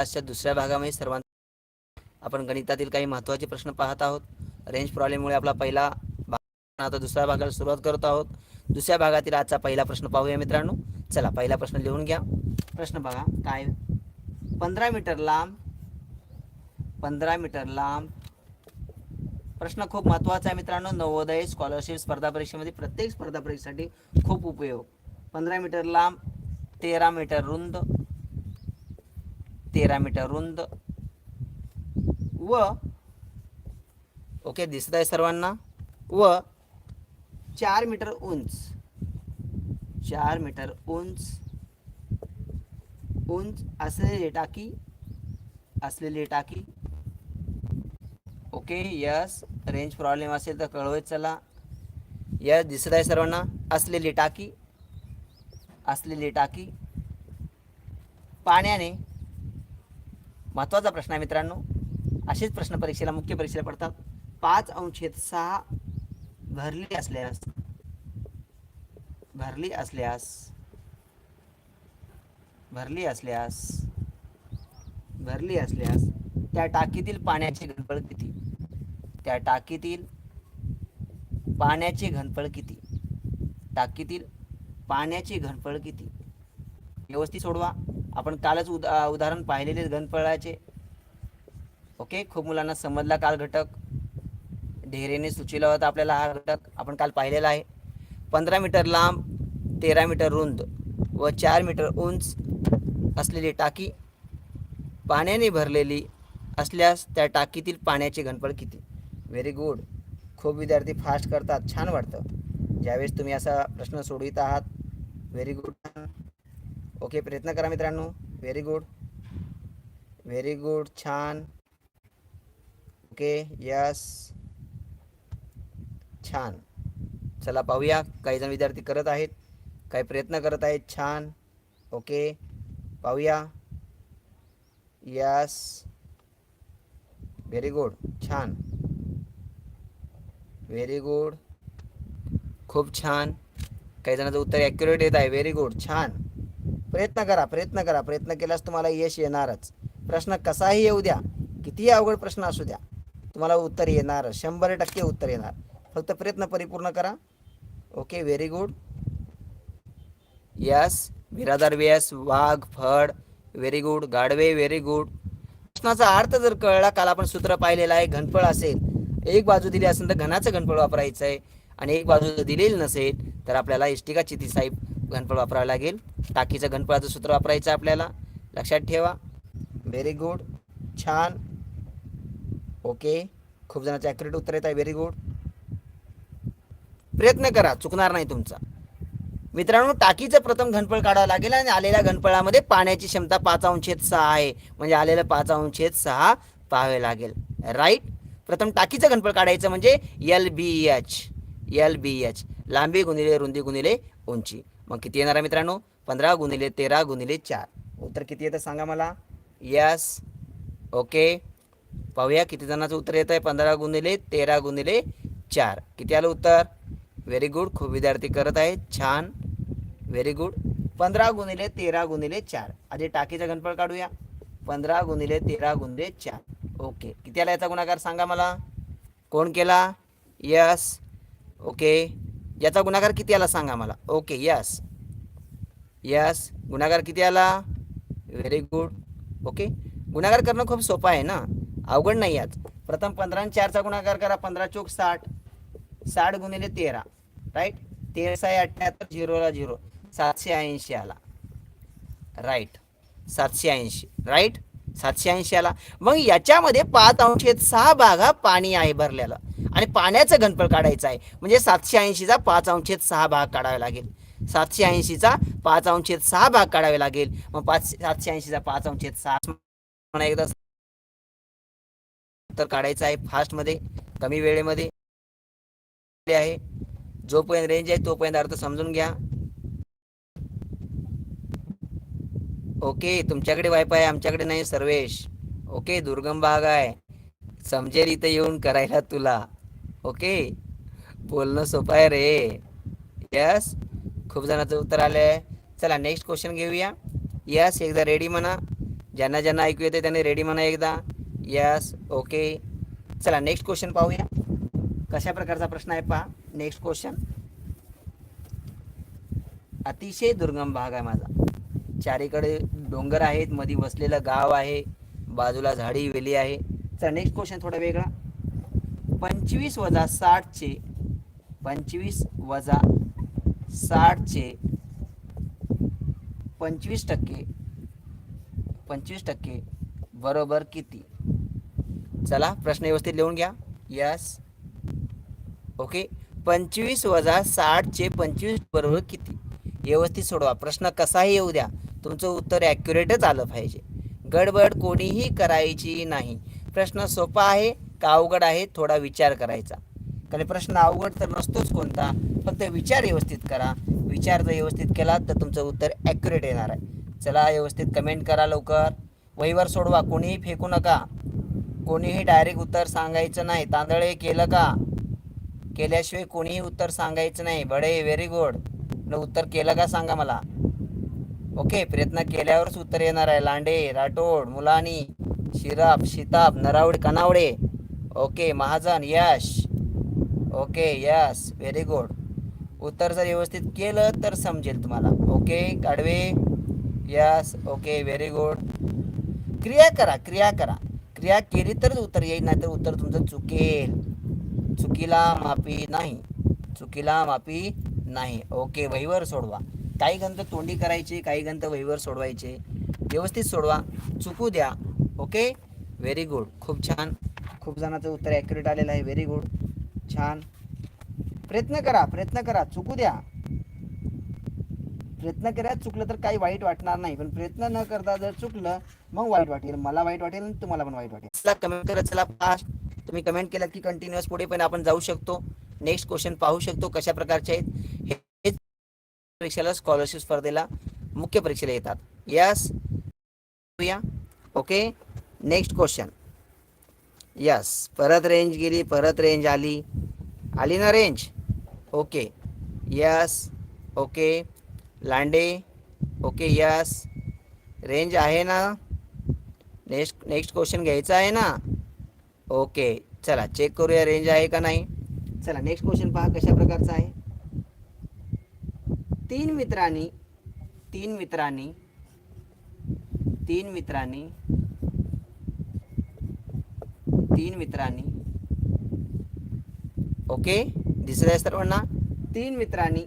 आजच्या दुसऱ्या भागामध्ये सर्वांना आपण गणितातील काही महत्त्वाचे प्रश्न पाहत आहोत. रेंज प्रॉब्लेममुळे आपला पहिला भाग आता दुसऱ्या भागाला सुरुवात करत आहोत. दुसऱ्या भागातील आजचा पहिला प्रश्न पाहूया मित्रांनो. चला पहिला प्रश्न लिहून घ्या. प्रश्न बघा काय? पंधरा मीटर लांब पंधरा मीटर लांब. प्रश्न खूप महत्त्वाचा आहे मित्रांनो. नवोदय स्कॉलरशिप स्पर्धा परीक्षेमध्ये प्रत्येक स्पर्धा परीक्षेसाठी खूप उपयोग. पंधरा मीटर लांब तेरा मीटर रुंद. तेरा मीटर रुंद व ओके दिसत आहे सर्वांना व चार मीटर उंच चार मीटर उंच उंच असलेली टाकी असलेली टाकी ओके यस रेंज प्रॉब्लेम असेल तर कळवत चला. यस दिसत आहे सर्वांना असलेली टाकी असलेली टाकी पाण्याने महत्त्वाचा प्रश्न आहे मित्रांनो. असेच प्रश्न परीक्षेला मुख्य परीक्षेला पडतात. पाच अंशेत सहा भरली असल्यास भरली असल्यास भरली असल्यास भरली असल्यास त्या टाकीतील पाण्याची घनफळ किती? त्या टाकीतील पाण्याची घनफळ किती? टाकीतील पाण्याची घनफळ किती? व्यवस्थित सोडवा. आपण कालच उदा उदाहरण पाहिलेले घनफळाचे ओके खूप मुलांना समजला काल घटक. ढेरेने सुचविला होता आपल्याला हा घटक. आपण काल पाहिलेला आहे. पंधरा मीटर लांब तेरा मीटर रुंद व चार मीटर उंच असलेली टाकी पाण्याने भरलेली असल्यास त्या टाकीतील पाण्याची घनफळ किती? व्हेरी गुड खूप विद्यार्थी फास्ट करतात. छान वाटतं. ज्यावेळेस तुम्ही असा प्रश्न सोडवित आहात व्हेरी गुड ओके प्रयत्न करा मित्रांनो. व्हेरी गुड व्हेरी गुड छान. ओके यस छान. चला पाहूया. काही जण विद्यार्थी करत आहेत. काही प्रयत्न करत आहेत. छान. ओके पाहूया. यस व्हेरी गुड छान. व्हेरी गुड खूप छान. काही जणांचं उत्तर ॲक्युरेट येत आहे. व्हेरी गुड छान. प्रयत्न करा प्रयत्न करा प्रयत्न केल्यास तुम्हाला यश येणारच. प्रश्न कसाही येऊ द्या कितीही अवघड प्रश्न असू द्या तुम्हाला उत्तर येणार शंभर टक्के उत्तर येणार. फक्त प्रयत्न परिपूर्ण करा. Okay very good. Yes Biradar Wes Wagh Phad very good. Gadve very good. प्रश्नाचा अर्थ जर कळला काल आपण सूत्र पाहिलेलं आहे घनफळ असेल एक बाजू दिली असेल तर घनाचं घनफळ वापरायचं आहे आणि एक बाजू जर दिलेली नसेल तर आपल्याला इष्टिका चिती साहेब घनफळ वापरावं लागेल. टाकीचं घनफळाचं सूत्र वापरायचं आपल्याला. लक्षात ठेवा. व्हेरी गुड छान. ओके खूप जणांचं ॲक्युरेट उत्तर येत आहे. व्हेरी गुड प्रयत्न करा. चुकणार नाही तुमचा. मित्रांनो टाकीचं प्रथम घनफळ काढावं लागेल आणि आलेल्या घनफळामध्ये पाण्याची क्षमता पाच अंशेत सहा आहे. म्हणजे आलेलं पाच अंशेत सहा पाहावे लागेल. राईट प्रथम टाकीचं घनफळ काढायचं म्हणजे L B H L B H लांबी गुणिले रुंदी गुणिले उंची. मग किती येणार आहे मित्रांनो? पंधरा गुणिले तेरा गुणिले चार. उत्तर किती येतं सांगा मला? यस ओके पाहूया किती जणांचं उत्तर येतं आहे पंधरा गुणिले तेरा गुणिले चार. किती आलं उत्तर? व्हेरी गुड खूप विद्यार्थी करत आहेत. छान. व्हेरी गुड पंधरा गुणिले तेरा गुणिले चार. आधी टाकीचा घनफळ काढूया. पंधरा गुणिले तेरा गुणिले चार. ओके किती आला याचा गुणाकार सांगा मला? कोण केला? यस ओके याचा गुणाकार किती आला सांगा मला? ओके यस यस गुणाकार किती आला? व्हेरी गुड ओके गुणाकार करणं खूप सोपं आहे ना? अवघड नाही आज. प्रथम पंधरा आणि चारचा गुणाकार करा. पंधरा चोक साठ. साठ गुणिले तेरा. राईट तेरा साय अठ्ठ्याहत्तर. झिरोला झिरो सातशे ऐंशी आला. राईट सातशे ऐंशी. राईट सातशे ऐंशी आला. मग याच्यामध्ये पाच अंशेत सहा भाग हा पाणी आहे भरलेलं. आणि पाण्याचं घनफळ काढायचं आहे. म्हणजे सातशे ऐंशीचा पाच अंशेत सहा भाग काढावा लागेल. सातशे ऐंशीचा पाच अंशेत सहा भाग काढावे लागेल. मग पाच सातशे ऐंशीचा पाच अंशेत सहा एकदा. तर काढायचं आहे फास्टमध्ये कमी वेळेमध्ये. आहे. जोपर्यंत रेंज आहे तोपर्यंत अर्थ समजून घ्या. ओके तुमच्याकडे वायफाय आहे आमच्याकडे नाही सर्वेश. ओके दुर्गम भाग आहे. समजेल इथं येऊन करायला तुला. ओके बोलणं सोपं आहे रे. यस खूप जणांचं उत्तर आलं आहे चला नेक्स्ट क्वेश्चन घेऊया. यस एकदा रेडी म्हणा. ज्यांना ज्यांना ऐकू येते त्यांनी रेडी म्हणा एकदा. यस ओके चला नेक्स्ट क्वेश्चन पाहूया. कशा प्रकारचा प्रश्न आहे पहा. नेक्स्ट क्वेश्चन अतिशय दुर्गम भाग आहे माझा. चारीकडे डोंगर आहेत मध्ये वसलेलं गाव आहे बाजूला झाडी वेली आहे. चला नेक्स्ट क्वेश्चन थोडा वेगळा. पंचवीस वजा साठचे पंचवीस वजा साठचे पंचवीस टक्के पंचवीस टक्के बरोबर किती? चला प्रश्न व्यवस्थित लिहून घ्या. यस ओके पंचवीस वजा साठचे पंचवीस बरोबर किती? व्यवस्थित सोडवा. प्रश्न कसाही येऊ द्या. तुमचं उत्तर ॲक्युरेटच आलं पाहिजे. गडबड कोणीही करायची नाही. प्रश्न सोपा आहे का अवघड आहे? थोडा विचार करायचा. कारण प्रश्न अवघड तर नसतोच कोणता. फक्त विचार व्यवस्थित करा. विचार जर व्यवस्थित केला तर तुमचं उत्तर ॲक्युरेट येणार आहे. चला व्यवस्थित कमेंट करा लवकर. वहीवर सोडवा कोणीही फेकू नका. कोणीही डायरेक्ट उत्तर सांगायचं नाही. तांदळे केलं का? केल्याशिवाय कोणीही उत्तर सांगायचं नाही. बडे व्हेरी गुड न उत्तर केलं का सांगा मला? ओके प्रयत्न केल्यावरच उत्तर येणार आहे. Lande Rathod Mulani Shirap Shitap Naravade Kanavade. Okay Mahajan Yash. Okay yes very good उत्तर जर व्यवस्थित केलं तर समजेल तुम्हाला. Okay Gadve yes okay very good क्रिया करा क्रिया करा. क्रिया केली तरच उत्तर येईल नाही तर उत्तर तुमचं चुकेल. चुकीला माफी नाही. चुकीला माफी नाही. ओके वहीवर सोडवा. काही गंत तोंडी करायचे काही गंत वहीवर सोडवायचे. व्यवस्थित सोडवा. चुकू द्या. ओके व्हेरी गुड खूप छान. खूप जणांचं उत्तर ॲक्युरेट आलेलं आहे. व्हेरी गुड छान. प्रयत्न करा प्रयत्न करा चुकू द्या. प्रयत्न करा चुकलं तर काही वाईट वाटणार नाही पण प्रयत्न न करता जर चुकलं मग वाईट वाटेल. मला वाईट वाटेल आणि तुम्हाला पण वाईट वाटेल. चला कमेंट करत चला फास्ट तुम्ही कमेंट केलं की कंटिन्युअस पुढे पण आपण जाऊ शकतो. नेक्स्ट क्वेश्चन पाहू शकतो कशा प्रकारचे आहेत. हे परीक्षेला स्कॉलरशिप स्पर्धेला मुख्य परीक्षेला येतात. Yes okay next question yes परत रेंज गेली परत रेंज आली. आली ना range okay yes okay Lande okay yes range आहे ना? नेक्स्ट नेक्स्ट क्वेश्चन घ्यायचा आहे ना? ओके चला चेक करूया रेंज आहे का नाही. चला नेक्स्ट क्वेश्चन पहा कशा प्रकारचा आहे. तीन मित्रांनी तीन मित्रांनी तीन मित्रांनी तीन मित्रांनी ओके दिसत आहे सर्वांना. तीन मित्रांनी.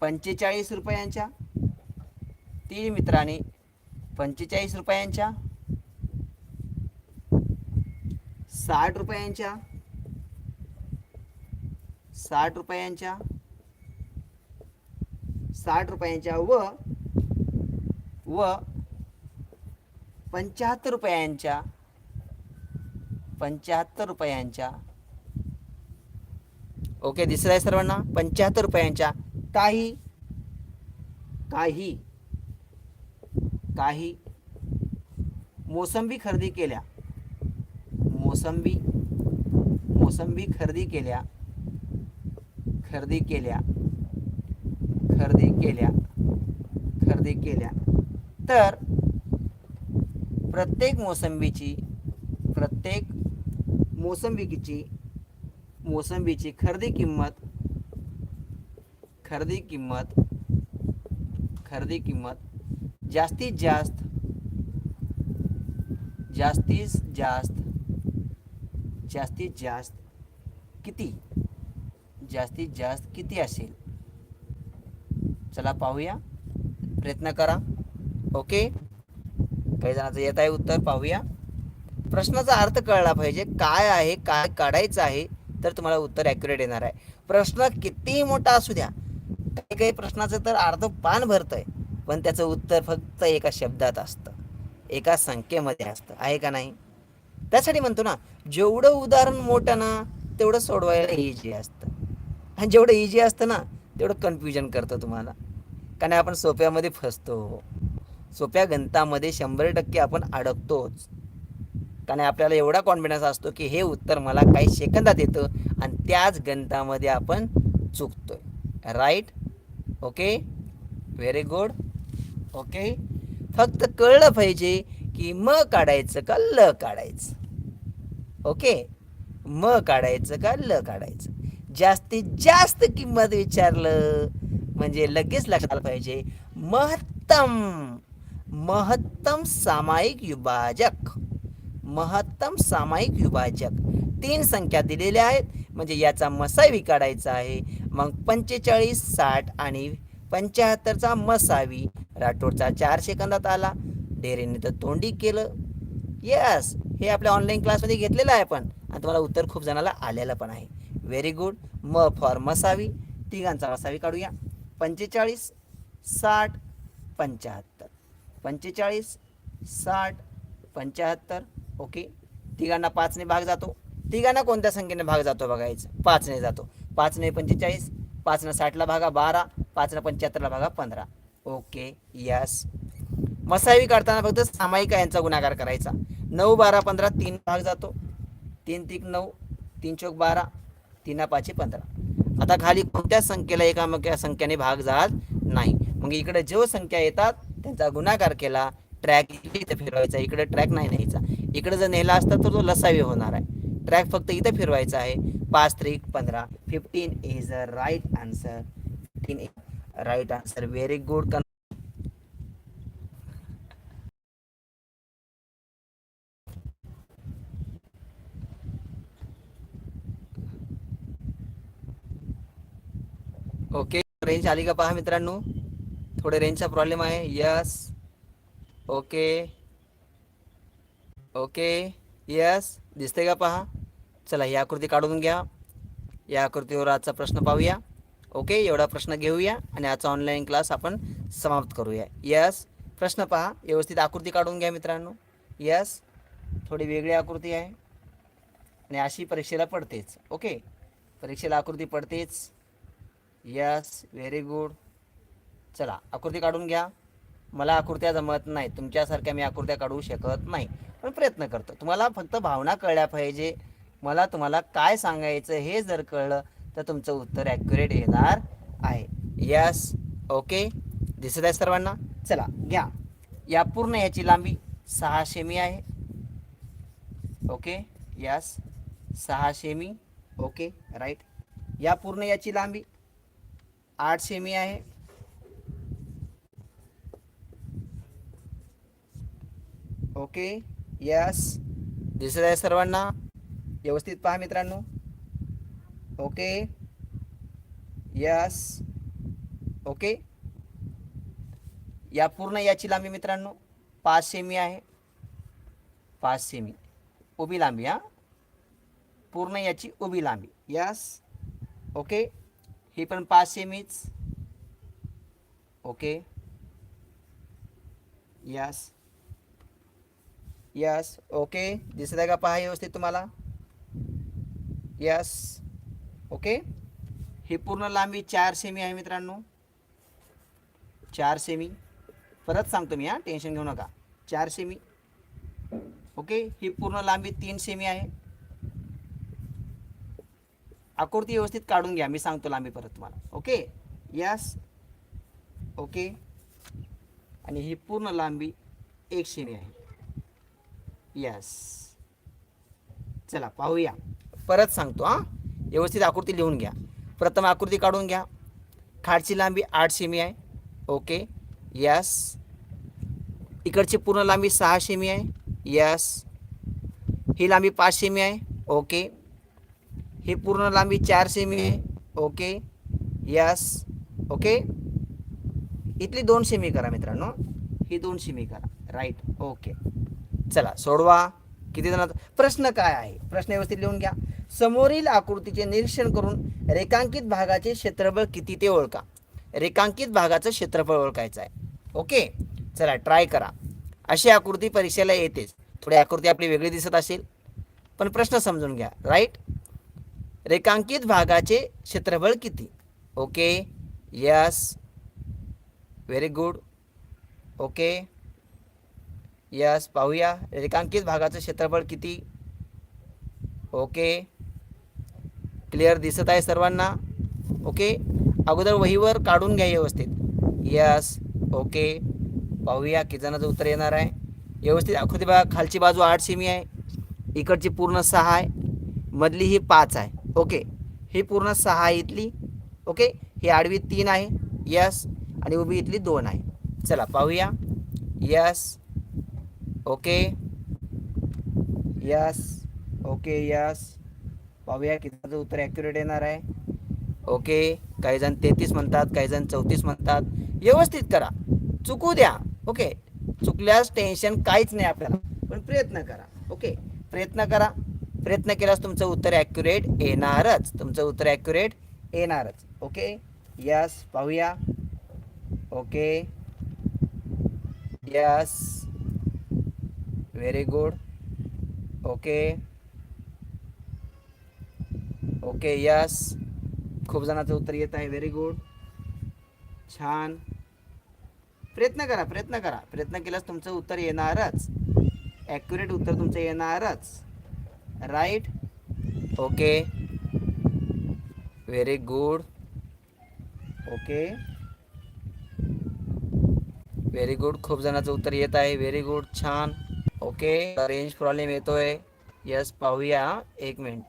पंचेचाळीस रुपयांच्या. तीन मित्रांनी पंचेचाळीस रुपयांच्या. साठ रुपयांच्या. साठ रुपयांच्या. साठ रुपयांच्या व व पंच्याहत्तर रुपयांच्या. पंच्याहत्तर रुपयांच्या. ओके दिसत आहे सर्वांना? पंच्याहत्तर रुपयांच्या. काही काही काही मोसंबी खरेदी केल्या. मोसंबी मोसंबी खरेदी केल्या. खरेदी केल्या. खरेदी केल्या. खरेदी केल्या. तर प्रत्येक मोसंबीची प्रत्येक मोसंबीची मोसंबीची खरेदी किंमत खरेदी किंमत खरेदी किंमत जास्तीत जास्त जास्तीत जास्त जास्तीत जास्त किती? जास्तीत जास्त किती असेल? चला पाहूया. प्रयत्न करा. ओके? काही जणांचं येत आहे उत्तर पाहूया. प्रश्नाचा अर्थ कळला पाहिजे. काय आहे काय काढायचं आहे तर तुम्हाला उत्तर ॲक्युरेट येणार आहे. प्रश्न कितीही मोठा असू द्या काही काही प्रश्नाचं तर अर्ध पान भरतंय पण त्याचं उत्तर फक्त एका शब्दात असतं. एका संख्येमध्ये असतं. आहे का नाही? त्यासाठी म्हणतो ना जेवढं उदाहरण मोठं ना तेवढं सोडवायला इझी असतं. आणि जेवढं इझी असतं ना तेवढं कन्फ्युजन करतं तुम्हाला. कारण आपण सोप्यामध्ये फसतो. सोप्या गणितामध्ये शंभर टक्के आपण अडकतोच. कारण आपल्याला एवढा कॉन्फिडन्स असतो की हे उत्तर मला काही सेकंदात येतं आणि त्याच गणितामध्ये आपण चुकतोय. Right okay very good okay फक्त कळलं पाहिजे की म काढायचं का ल काढायचं? ओके म काढायचं का ल काढायचं? जास्तीत जास्त किंमत विचारलं म्हणजे लगेच लक्षात आलं पाहिजे. महत्तम महत्तम सामायिक विभाजक. महत्तम सामायिक विभाजक. तीन संख्या दिलेल्या आहेत. म्हणजे याचा मसावी काढायचा आहे. मग पंचेचाळीस साठ आणि पंच्याहत्तरचा मसावी. राठोडचा चार सेकंदात आला. डेरेने तर तोंडी केलं. यस हे आपल्या ऑनलाईन क्लासमध्ये घेतलेलं आहे पण. आणि तुम्हाला उत्तर खूप जणाला आलेलं पण आहे. व्हेरी गुड म फॉर मसावी. तिघांचा मसावी काढूया. पंचेचाळीस साठ पंच्याहत्तर. पंचेचाळीस साठ पंच्याहत्तर. ओके? तिघांना पाचने भाग जातो. तिघांना कोणत्या संख्येने भाग जातो बघायचं पाचने जातो. पाचने पंचेचाळीस पाचनं साठला भागा बारा पाचनं पंच्याहत्तरला भागा पंधरा. Okay yes. मसावी काढताना फक्त सामायिक यांचा गुणाकार करायचा. नऊ बारा पंधरा तीन भाग जातो. तीन तीक नऊ तीन चौक बारा तीन पाचशे पंधरा. आता खाली कोणत्या संख्येला एकामेका संख्येने भाग जात नाही? मग इकडे जो संख्या येतात त्यांचा गुणाकार केला ट्रॅक इथे फिरवायचा इकडे ट्रॅक नाही न्यायचा. इकडे जर नेला असता तर तो लसावी होणार आहे. ट्रॅक फक्त इथं फिरवायचा आहे. पाच त्रिक पंधरा fifteen is a right answer fifteen right answer very good okay range आली का पहा मित्रांनो? थोडे रेंजचा प्रॉब्लेम आहे. यस ओके ओके यस दिसते का पहा? चला ही आकृती काढून घ्या. या आकृतीवर आजचा प्रश्न पाहूया. ओके एवढा प्रश्न घेऊया आणि आजचा ऑनलाईन क्लास आपण समाप्त करूया. यस प्रश्न पहा. व्यवस्थित आकृती काढून घ्या मित्रांनो. यस थोडी वेगळी आकृती आहे. आणि अशी परीक्षेला पडतेच. ओके परीक्षेला आकृती पडतेच. यस व्हेरी गुड चला आकृती काढून घ्या. मला आकृत्या जमत नाही तुमच्यासारख्या मी आकृत्या काढू शकत नाही. पण प्रयत्न करतो. तुम्हाला फक्त भावना कळल्या पाहिजे. मला तुम्हाला काय सांगायचं हे जर कळलं तर तुमचं उत्तर ॲक्युरेट येणार आहे. यस ओके दिसत आहे सर्वांना? चला घ्या. या पूर्ण याची लांबी सहा सेमी आहे. ओके यस सहा सेमी ओके राईट या पूर्ण याची लांबी आठ सेमी आहे. ओके? यस दिसत आहे सर्वांना व्यवस्थित पहा मित्रांनो. ओके? Yes okay? या पूर्ण याची लांबी मित्रांनो पाच सेमी आहे. पाच सेमी उभी लांबी हां? पूर्ण याची उभी लांबी. Yes okay? ही पण पाच सेमीच ओके? यस यस ओके दिसत आहे का पहा व्यवस्थित तुम्हाला यस ओके ही पूर्ण लांबी चार सेमी आहे मित्रांनो. चार सेमी परत सांगतो मी हां टेन्शन घेऊ नका. चार सेमी ओके ही पूर्ण लांबी तीन सेमी आहे. आकृती व्यवस्थित काढून घ्या मी सांगतो लांबी परत तुम्हाला. ओके यस ओके आणि ही पूर्ण लांबी एक सेमी आहे. यस चला पाहूया. परत सांगतो हां. व्यवस्थित आकृती लिहून घ्या. प्रथम आकृती काढून घ्या. खाडची लांबी आठ सेमी आहे. ओके. यस इकडची पूर्ण लांबी सहा सेमी आहे. यस ही लांबी पाच सेमी आहे. ओके. ही पूर्ण लांबी चार सेमी आहे. ओके. Yes okay. इथली दोन सेमी करा मित्रांनो. ही दोन सेमी करा. Right okay. चला सोडवा. किती जणांचा? प्रश्न काय आहे? प्रश्न व्यवस्थित लिहून घ्या. समोरील आकृतीचे निरीक्षण करून रेखांकित भागाचे क्षेत्रफळ किती ते ओळखा. रेखांकित भागाचं क्षेत्रफळ ओळखायचं आहे. ओके? चला ट्राय करा. अशी आकृती परीक्षेला येतेच. थोडी आकृती आपली वेगळी दिसत असेल. पण प्रश्न समजून घ्या. राईट रेखांकित भागाचे क्षेत्रफळ किती? Okay? Yes very good okay? Yes पाहूया. रेखांकित भागाचं क्षेत्रफळ किती? ओके. क्लिअर दिसत आहे सर्वांना? ओके. अगोदर वहीवर काढून घ्या व्यवस्थित. Yes okay. पाहूया किती जणांचं उत्तर येणार आहे. व्यवस्थित आकृती बघा. खालची बाजू आठ सेमी आहे. इकडची पूर्ण सहा आहे. मधली ही पाच आहे. ओके. ही पूर्ण सहा आहे इथली. ओके. ही आडवी तीन आहे. यस आणि उभी इथली दोन आहे. चला पाहूया. Yes okay yes okay yes पाहूया कितीचं उत्तर ॲक्युरेट येणार आहे. ओके काही जण तेहतीस म्हणतात काही जण चौतीस म्हणतात. व्यवस्थित करा. चुकू द्या. ओके चुकल्यास टेन्शन काहीच नाही आपल्याला. पण प्रयत्न करा. ओके प्रयत्न करा. प्रयत्न केल्यास तुमचं उत्तर ॲक्युरेट येणारच. तुमचं उत्तर ॲक्युरेट येणारच. ओके यस पाहूया. Okay yes very good okay okay yes खूप जणांचं उत्तर येत आहे. व्हेरी गुड छान. प्रयत्न करा प्रयत्न करा. प्रयत्न केल्यास तुमचं उत्तर येणारच. ॲक्युरेट उत्तर तुमचं येणारच. Right okay very good okay very good खूप जणांचं उत्तर येत आहे. व्हेरी गुड छान. ओके रेंज प्रॉब्लेम येतोय यस पाहूया. एक मिनिट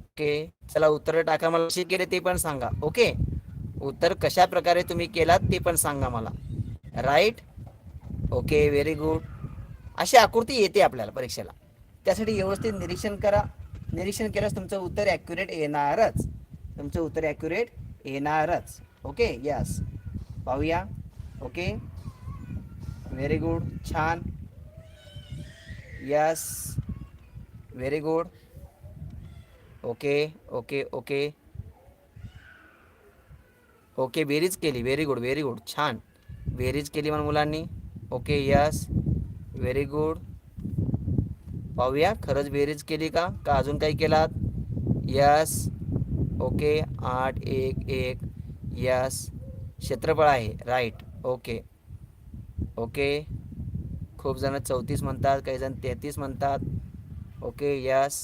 ओके चला उत्तर टाका मला. कशी केले ते पण सांगा. ओके उत्तर कशा प्रकारे तुम्ही केलात ते पण सांगा मला. राईट ओके व्हेरी गुड अशी आकृती येते आपल्याला परीक्षेला. त्यासाठी व्यवस्थित निरीक्षण करा. निरीक्षण केल्यास तुमचं उत्तर ॲक्युरेट येणारच. तुमचं उत्तर ॲक्युरेट येणारच. ओके यस पाहूया. ओके व्हेरी गुड छान yes very good okay okay okay okay बेरीज केली व्हेरी गुड व्हेरी गुड छान बेरीज केली म्हणून मुलांनी. ओके यस व्हेरी गुड पाहूया खरंच बेरीज केली का? का अजून काही केलात? यस ओके आठ एक एक. यस क्षेत्रफळ आहे राईट ओके ओके? खूप जण चौतीस म्हणतात काही जण तेहतीस म्हणतात. Okay yes.